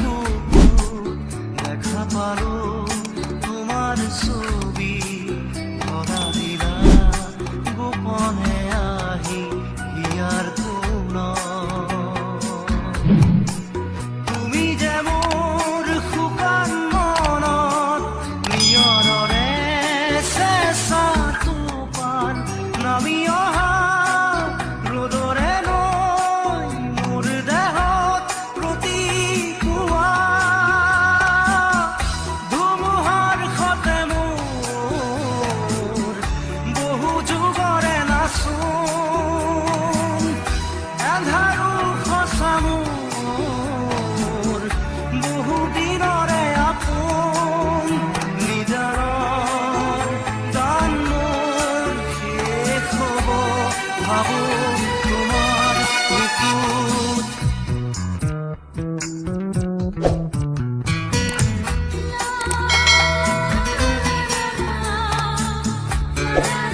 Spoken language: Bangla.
বুক দেখা পারো। ধারু খসামু বহু দিনরে আপন নিজার Yeah.